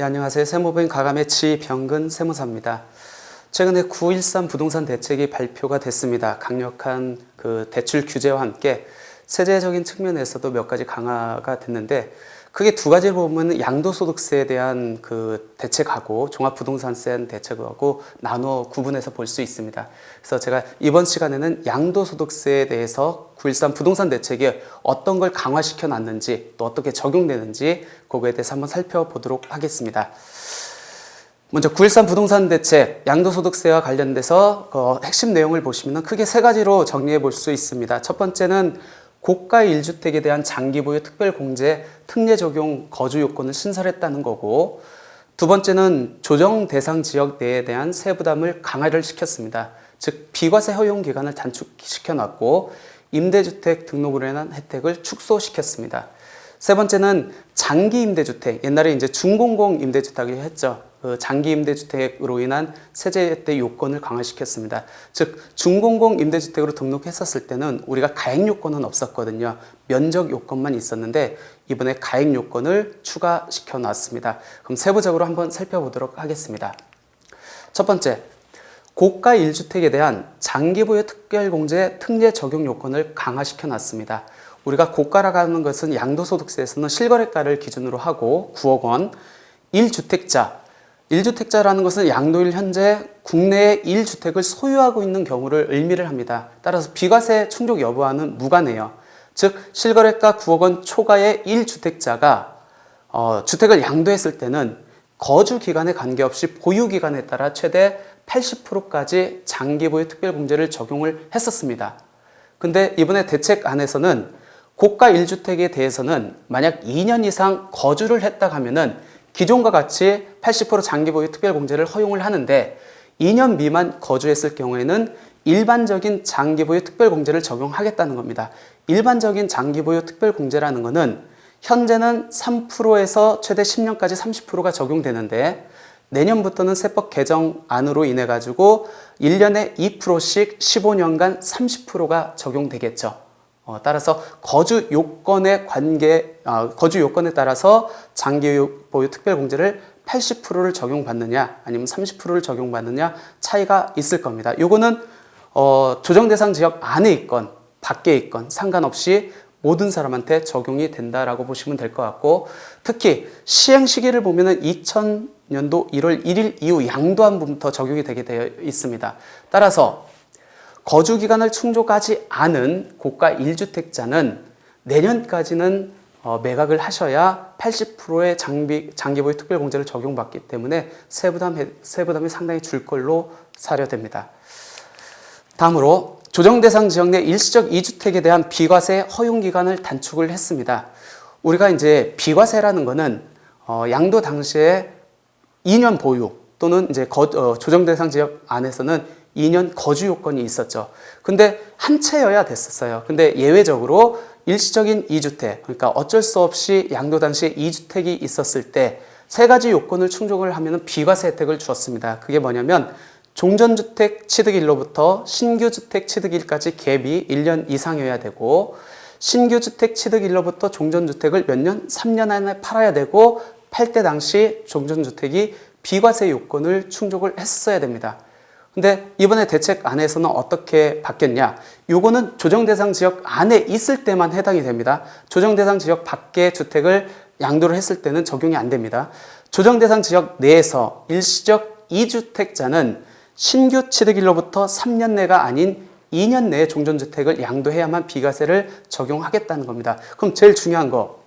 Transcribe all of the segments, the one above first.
네, 안녕하세요. 세무부인 가감의 지병근 세무사입니다. 최근에 9.13 부동산 대책이 발표가 됐습니다. 강력한 그 대출 규제와 함께 세제적인 측면에서도 몇 가지 강화가 됐는데 크게 두 가지를 보면 양도소득세에 대한 그 대책하고 종합부동산세 대책하고 나누어 구분해서 볼 수 있습니다. 그래서 제가 이번 시간에는 양도소득세에 대해서 9.13 부동산 대책이 어떤 걸 강화시켜 놨는지 또 어떻게 적용되는지 그거에 대해서 한번 살펴보도록 하겠습니다. 먼저 9.13 부동산 대책 양도소득세와 관련돼서 그 핵심 내용을 보시면 크게 세 가지로 정리해 볼 수 있습니다. 첫 번째는 고가 1주택에 대한 장기 보유 특별 공제 특례 적용 거주 요건을 신설했다는 거고 두 번째는 조정 대상 지역 내에 대한 세부담을 강화를 시켰습니다. 즉 비과세 허용 기간을 단축시켜 놨고 임대주택 등록으로 인한 혜택을 축소시켰습니다. 세 번째는 장기 임대주택 옛날에 이제 중공공 임대주택을 했죠. 그 장기 임대주택으로 인한 세제 혜택 요건을 강화시켰습니다. 즉 중공공 임대주택으로 등록했었을 때는 우리가 가액 요건은 없었거든요. 면적 요건만 있었는데 이번에 가액 요건을 추가시켜 놨습니다. 그럼 세부적으로 한번 살펴보도록 하겠습니다. 첫 번째, 고가 1주택에 대한 장기 보유 특별공제 특례 적용 요건을 강화시켜 놨습니다. 우리가 고가라고 하는 것은 양도소득세에서는 실거래가를 기준으로 하고 9억 원, 1주택자, 1주택자라는 것은 양도일 현재 국내에 1주택을 소유하고 있는 경우를 의미를 합니다. 따라서 비과세 충족 여부와는 무관해요. 즉 실거래가 9억 원 초과의 1주택자가 어, 주택을 양도했을 때는 거주 기간에 관계없이 보유 기간에 따라 최대 80%까지 장기 보유 특별 공제를 적용을 했었습니다. 근데 이번에 대책 안에서는 고가 1주택에 대해서는 만약 2년 이상 거주를 했다 하면은 기존과 같이 80% 장기 보유 특별 공제를 허용을 하는데 2년 미만 거주했을 경우에는 일반적인 장기 보유 특별 공제를 적용하겠다는 겁니다. 일반적인 장기 보유 특별 공제라는 것은 현재는 3%에서 최대 10년까지 30%가 적용되는데 내년부터는 세법 개정안으로 인해 가지고 1년에 2%씩 15년간 30%가 적용되겠죠. 어, 따라서 거주 요건의 관계, 어, 거주 요건에 따라서 장기 보유 특별 공제를 80%를 적용받느냐 아니면 30%를 적용받느냐 차이가 있을 겁니다. 요거는 어, 조정 대상 지역 안에 있건 밖에 있건 상관없이 모든 사람한테 적용이 된다라고 보시면 될 것 같고 특히 시행 시기를 보면은 2000년도 1월 1일 이후 양도한부터 적용이 되게 되어 있습니다. 따라서 거주 기간을 충족하지 않은 고가 1주택자는 내년까지는 어, 매각을 하셔야 80%의 장비, 장기 보유 특별 공제를 적용받기 때문에 세부담, 세부담이 상당히 줄 걸로 사려됩니다. 다음으로 조정 대상 지역 내 일시적 2주택에 대한 비과세 허용 기간을 단축을 했습니다. 우리가 이제 비과세라는 거는 어, 양도 당시에 2년 보유 또는 이제 거, 어, 조정 대상 지역 안에서는 2년 거주 요건이 있었죠. 근데 한 채여야 됐었어요. 근데 예외적으로 일시적인 2주택, 그러니까 어쩔 수 없이 양도 당시에 2주택이 있었을 때 세 가지 요건을 충족을 하면 비과세 혜택을 주었습니다. 그게 뭐냐면 종전주택 취득일로부터 신규주택 취득일까지 갭이 1년 이상이어야 되고 신규주택 취득일로부터 종전주택을 몇 년? 3년 안에 팔아야 되고 팔 때 당시 종전주택이 비과세 요건을 충족을 했어야 됩니다. 근데 이번에 대책 안에서는 어떻게 바뀌었냐? 요거는 조정 대상 지역 안에 있을 때만 해당이 됩니다. 조정 대상 지역 밖의 주택을 양도를 했을 때는 적용이 안 됩니다. 조정 대상 지역 내에서 일시적 2주택자는 신규 취득일로부터 3년 내가 아닌 2년 내에 종전주택을 양도해야만 비과세를 적용하겠다는 겁니다. 그럼 제일 중요한 거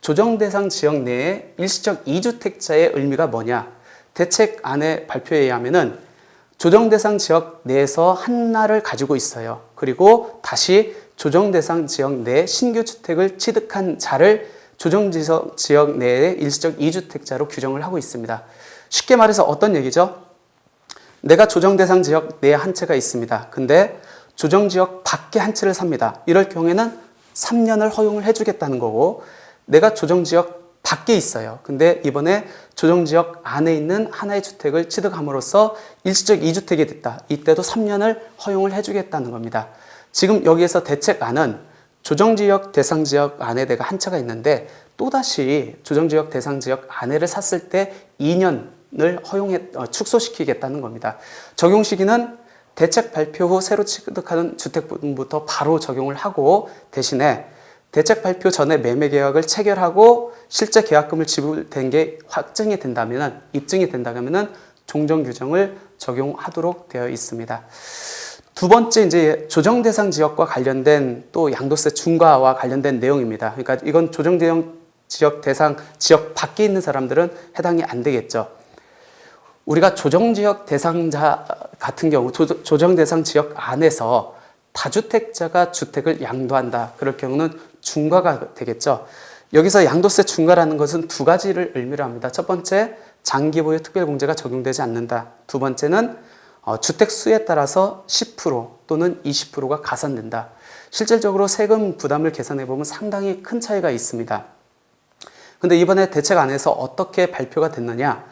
조정 대상 지역 내에 일시적 2주택자의 의미가 뭐냐? 대책 안에 발표에 의하면은 조정 대상 지역 내에서 한나를 가지고 있어요. 그리고 다시 조정 대상 지역 내 신규 주택을 취득한 자를 조정 지역 내의 일시적 2주택자로 규정을 하고 있습니다. 쉽게 말해서 어떤 얘기죠? 내가 조정 대상 지역 내에 한 채가 있습니다. 근데 조정 지역 밖에 한 채를 삽니다. 이럴 경우에는 3년을 허용을 해주겠다는 거고, 내가 조정 지역 밖에 있어요. 근데 이번에 조정 지역 안에 있는 하나의 주택을 취득함으로써 일시적 2주택이 됐다. 이때도 3년을 허용을 해주겠다는 겁니다. 지금 여기에서 대책안은 조정지역, 대상지역 안에 내가 한 채가 있는데 또다시 조정지역 대상 지역 안에를 샀을 때 2년을 허용해 어, 축소시키겠다는 겁니다. 적용 시기는 대책 발표 후 새로 취득하는 주택부터 바로 적용을 하고 대신에 대책 발표 전에 매매 계약을 체결하고 실제 계약금을 지불된 게 확정이 된다면 입증이 된다면은 종전 규정을 적용하도록 되어 있습니다. 두 번째 이제 조정 대상 지역과 관련된 또 양도세 중과와 관련된 내용입니다. 그러니까 이건 조정 대상 지역 대상 지역 밖에 있는 사람들은 해당이 안 되겠죠. 우리가 조정 지역 대상자 같은 경우 조- 조정 대상 지역 안에서 다주택자가 주택을 양도한다. 그럴 경우는 중과가 되겠죠. 여기서 양도세 중과라는 것은 두 가지를 의미를 합니다. 첫 번째, 장기 보유 특별 공제가 적용되지 않는다. 두 번째는 어, 주택 수에 따라서 10% 또는 20%가 가산된다. 실질적으로 세금 부담을 계산해 보면 상당히 큰 차이가 있습니다. 근데 이번에 대책 안에서 어떻게 발표가 됐느냐?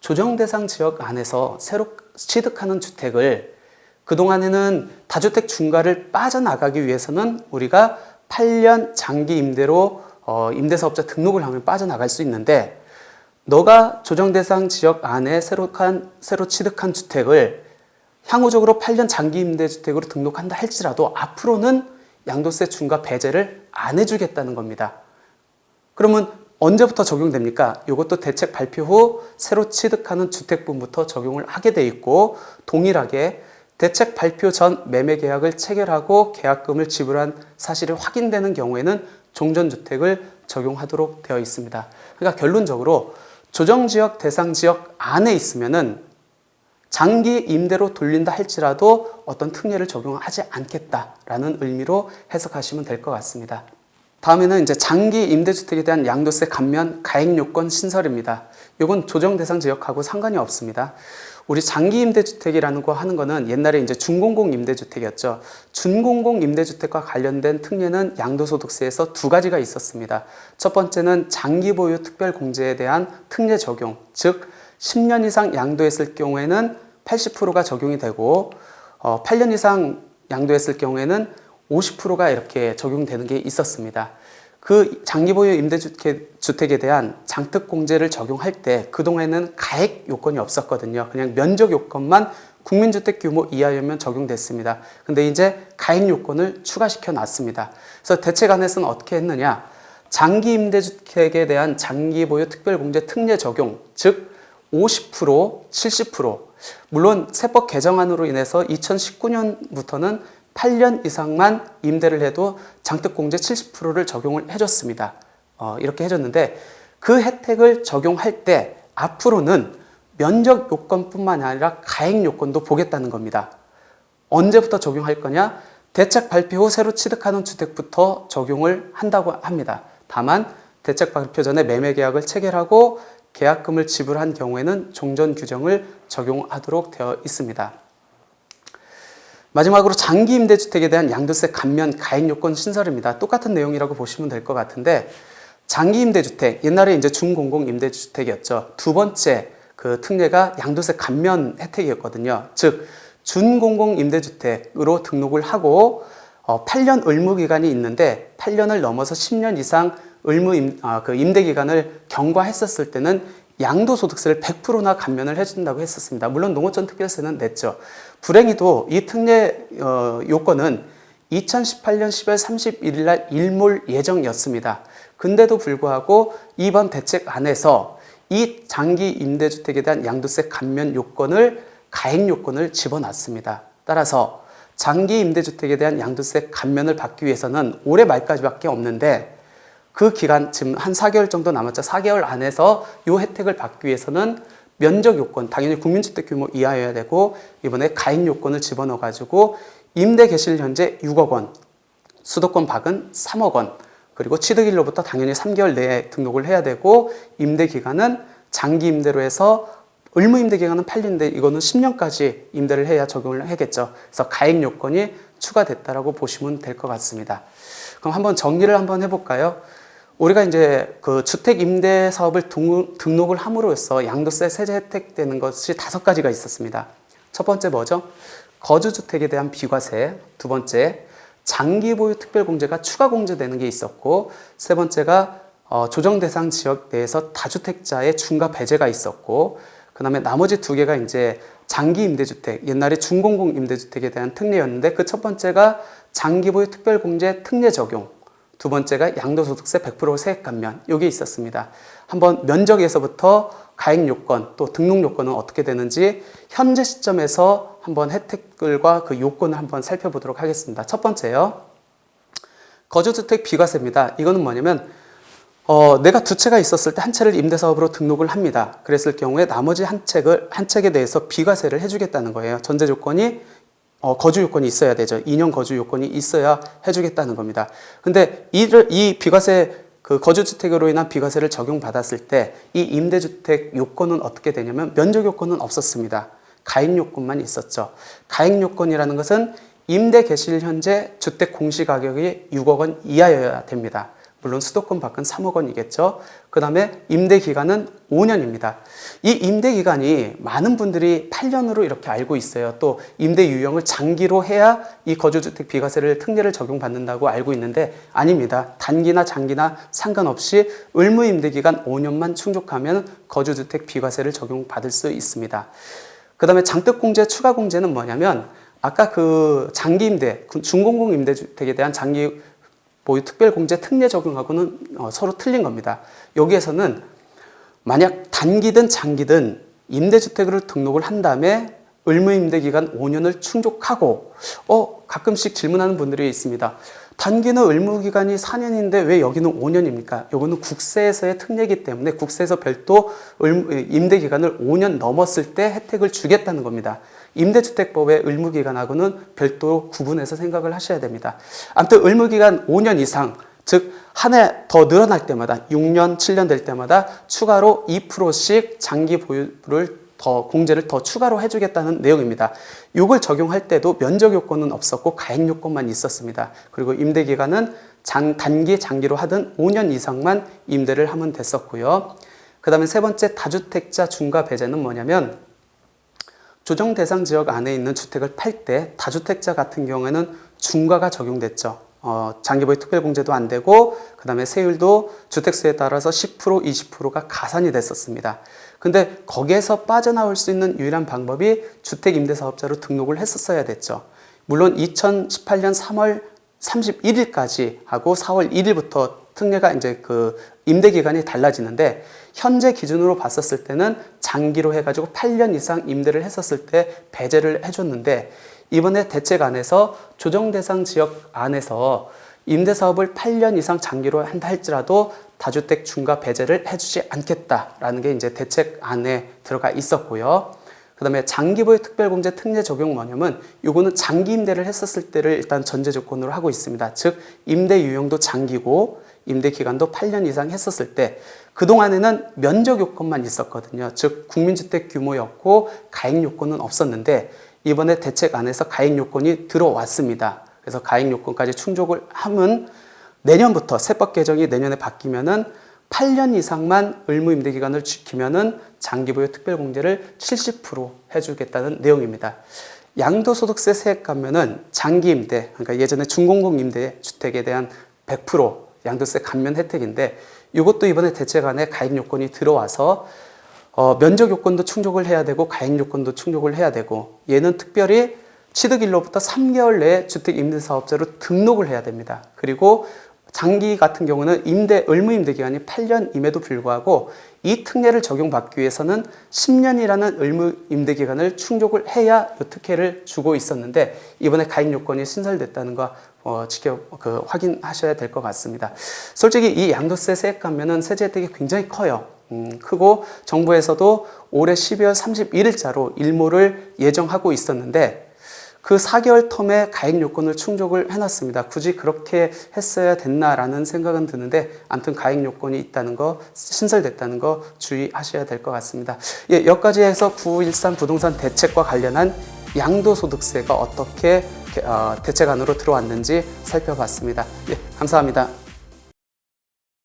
조정 대상 지역 안에서 새로 취득하는 주택을 그동안에는 다주택 중과를 빠져나가기 위해서는 우리가 8년 장기 임대로 어, 임대사업자 등록을 하면 빠져나갈 수 있는데 너가 조정 대상 지역 안에 새로 한 새로 취득한 주택을 향후적으로 8년 장기 임대 주택으로 등록한다 할지라도 앞으로는 양도세 중과 배제를 안 해주겠다는 겁니다. 그러면 언제부터 적용됩니까? 이것도 대책 발표 후 새로 취득하는 주택분부터 적용을 하게 돼 있고 동일하게 대책 발표 전 매매 계약을 체결하고 계약금을 지불한 사실이 확인되는 경우에는 종전주택을 적용하도록 되어 있습니다. 그러니까 결론적으로 조정지역 대상 지역 안에 있으면은 장기 임대로 돌린다 할지라도 어떤 특례를 적용하지 않겠다라는 의미로 해석하시면 될 것 같습니다. 다음에는 이제 장기 임대주택에 대한 양도세 감면 가액 요건 신설입니다. 이건 조정 대상 지역하고 상관이 없습니다. 우리 장기 임대주택이라는 거 하는 거는 옛날에 이제 준공공 임대주택이었죠. 준공공 임대주택과 관련된 특례는 양도소득세에서 두 가지가 있었습니다. 첫 번째는 장기 보유 특별 공제에 대한 특례 적용, 즉 10년 이상 양도했을 경우에는 80%가 적용이 되고 어, 8년 이상 양도했을 경우에는 50%가 이렇게 적용되는 게 있었습니다. 그 장기 보유 임대주택에 대한 장특 공제를 적용할 때 그동안에는 가액 요건이 없었거든요. 그냥 면적 요건만 국민주택 규모 이하였면 적용됐습니다. 근데 이제 가액 요건을 추가시켜 놨습니다. 그래서 대책 안에서는 어떻게 했느냐? 장기 임대주택에 대한 장기 보유 특별공제 특례 적용, 즉 50%, 70%. 물론 세법 개정안으로 인해서 2019년부터는 8년 이상만 임대를 해도 장특공제 70%를 적용을 해줬습니다. 어, 이렇게 해줬는데 그 혜택을 적용할 때 앞으로는 면적 요건뿐만 아니라 가액 요건도 보겠다는 겁니다. 언제부터 적용할 거냐? 대책 발표 후 새로 취득하는 주택부터 적용을 한다고 합니다. 다만 대책 발표 전에 매매 계약을 체결하고 계약금을 지불한 경우에는 종전 규정을 적용하도록 되어 있습니다. 마지막으로 장기 임대주택에 대한 양도세 감면 가액 요건 신설입니다. 똑같은 내용이라고 보시면 될 것 같은데 장기 임대주택 옛날에 이제 준공공 임대주택이었죠. 두 번째 그 특례가 양도세 감면 혜택이었거든요. 즉 준공공 임대주택으로 등록을 하고 어, 8년 의무 기간이 있는데 8년을 넘어서 10년 이상 의무 임, 아, 그 임대 기간을 경과했었을 때는 양도소득세를 100%나 감면을 해준다고 했었습니다. 물론 농어촌 특별세는 냈죠. 불행히도 이 특례 어, 요건은 2018년 10월 31일 날 일몰 예정이었습니다. 근데도 불구하고 이번 대책 안에서 이 장기 임대주택에 대한 양도세 감면 요건을 가액 요건을 집어넣습니다. 따라서 장기 임대주택에 대한 양도세 감면을 받기 위해서는 올해 말까지밖에 없는데 그 기간 지금 한 4개월 정도 남았죠. 4개월 안에서 이 혜택을 받기 위해서는 면적 요건 당연히 국민주택 규모 이하여야 되고 이번에 가액 요건을 집어넣어 가지고 임대 개시일 현재 6억 원, 수도권 박은 3억 원, 그리고 취득일로부터 당연히 3개월 내에 등록을 해야 되고 임대 기간은 장기 임대로 해서 의무 임대 기간은 8년인데 이거는 10년까지 임대를 해야 적용을 하겠죠. 그래서 가액 요건이 추가됐다라고 보시면 될 것 같습니다. 그럼 한번 정리를 한번 해볼까요? 우리가 이제 그 주택 임대 사업을 등록을 함으로써 양도세 세제 혜택 되는 것이 다섯 가지가 있었습니다. 첫 번째 뭐죠? 거주주택에 대한 비과세. 두 번째, 장기 보유 특별 공제가 추가 공제되는 게 있었고, 세 번째가 어, 조정 대상 지역 내에서 다주택자의 중과 배제가 있었고 그 다음에 나머지 두 개가 이제 장기 임대주택 옛날에 중공공 임대주택에 대한 특례였는데 그 첫 번째가 장기 보유 특별 공제 특례 적용 두 번째가 양도소득세 100% 세액 감면 여기 있었습니다. 한번 면적에서부터 가액 요건 또 등록 요건은 어떻게 되는지 현재 시점에서 한번 혜택들과 그 요건을 한번 살펴보도록 하겠습니다. 첫 번째요. 거주주택 비과세입니다. 이거는 뭐냐면 어, 내가 두 채가 있었을 때 한 채를 임대사업으로 등록을 합니다. 그랬을 경우에 나머지 한 채를 한 채에 대해서 비과세를 해주겠다는 거예요. 전제 조건이 어, 거주 요건이 있어야 되죠. 2년 거주 요건이 있어야 해주겠다는 겁니다. 근데 이를 이 비과세 그 거주주택으로 인한 비과세를 적용받았을 때 이 임대주택 요건은 어떻게 되냐면 면적 요건은 없었습니다. 가액 요건만 있었죠. 가액 요건이라는 것은 임대 개시일 현재 주택 공시 가격이 6억 원 이하여야 됩니다. 물론 수도권 밖은 3억 원이겠죠. 그 다음에 임대 기간은 5년입니다. 이 임대 기간이 많은 분들이 8년으로 이렇게 알고 있어요. 또 임대 유형을 장기로 해야 이 거주주택 비과세를 특례를 적용받는다고 알고 있는데 아닙니다. 단기나 장기나 상관없이 의무 임대 기간 5년만 충족하면 거주주택 비과세를 적용받을 수 있습니다. 그 다음에 장특공제 추가 공제는 뭐냐면 아까 그 장기 임대, 그 중공공 임대주택에 대한 장기 보유 특별공제 특례 적용하고는 어, 서로 틀린 겁니다. 여기에서는 만약 단기든 장기든 임대주택으로 등록을 한 다음에 의무임대 기간 5년을 충족하고 어 가끔씩 질문하는 분들이 있습니다. 단기는 의무 기간이 4년인데 왜 여기는 5년입니까? 요거는 국세에서의 특례이기 때문에 국세에서 별도 의무- 임대 기간을 5년 넘었을 때 혜택을 주겠다는 겁니다. 임대주택법의 의무기간하고는 별도로 구분해서 생각을 하셔야 됩니다. 아무튼 의무기간 5년 이상, 즉, 한 해 더 늘어날 때마다 6년, 7년 될 때마다 추가로 2%씩 장기 보유를 더 공제를 더 추가로 해주겠다는 내용입니다. 이걸 적용할 때도 면적 요건은 없었고 가액 요건만 있었습니다. 그리고 임대 기간은 장, 단기, 장기로 하든 5년 이상만 임대를 하면 됐었고요. 그 다음에 세 번째 다주택자 중과 배제는 뭐냐면 조정 대상 지역 안에 있는 주택을 팔 때 다주택자 같은 경우에는 중과가 적용됐죠. 어, 장기보유 특별공제도 안 되고 그 다음에 세율도 주택수에 따라서 10% 20%가 가산이 됐었습니다. 근데 거기에서 빠져나올 수 있는 유일한 방법이 주택임대사업자로 등록을 했었어야 됐죠. 물론 2018년 3월 31일까지 하고 4월 1일부터 특례가 이제 그 임대 기간이 달라지는데 현재 기준으로 봤었을 때는 장기로 해가지고 8년 이상 임대를 했었을 때 배제를 해줬는데 이번에 대책 안에서 조정 대상 지역 안에서 임대 사업을 8년 이상 장기로 한다 할지라도 다주택 중과 배제를 해주지 않겠다라는 게 이제 대책 안에 들어가 있었고요. 그 다음에 장기보유 특별공제 특례 적용 뭐냐면 요거는 장기 임대를 했었을 때를 일단 전제 조건으로 하고 있습니다. 즉 임대 유형도 장기고 임대 기간도 8년 이상 했었을 때 그동안에는 면적 요건만 있었거든요. 즉 국민주택 규모였고 가액 요건은 없었는데 이번에 대책 안에서 가액 요건이 들어왔습니다. 그래서 가액 요건까지 충족을 하면 내년부터 세법 개정이 내년에 바뀌면은 8년 이상만 의무 임대 기간을 지키면은 장기 보유 특별 공제를 70% 해주겠다는 내용입니다. 양도소득세 세액 감면은 장기 임대, 그러니까 예전에 중공공 임대 주택에 대한 100% 양도세 감면 혜택인데 이것도 이번에 대책안에 가입 요건이 들어와서 어, 면적 요건도 충족을 해야 되고 가액 요건도 충족을 해야 되고 얘는 특별히 취득일로부터 3개월 내에 주택 임대 사업자로 등록을 해야 됩니다. 그리고 장기 같은 경우는 임대 의무 임대 기간이 8년임에도 불구하고 이 특례를 적용받기 위해서는 10년이라는 의무 임대 기간을 충족을 해야 이 특혜를 주고 있었는데 이번에 가입 요건이 신설됐다는 거 어, 지켜 그 확인하셔야 될 것 같습니다. 솔직히 이 양도세 세액 감면은 세제 혜택이 굉장히 커요. 음, 크고 정부에서도 올해 12월 31일자로 일모를 예정하고 있었는데 그 4개월 텀에 가액 요건을 충족을 해놨습니다. 굳이 그렇게 했어야 됐나라는 생각은 드는데 아무튼 가액 요건이 있다는 거 신설됐다는 거 주의하셔야 될 것 같습니다. 예, 여기까지 해서 913 부동산 대책과 관련한 양도소득세가 어떻게 어, 대책안으로 들어왔는지 살펴봤습니다. 예, 감사합니다.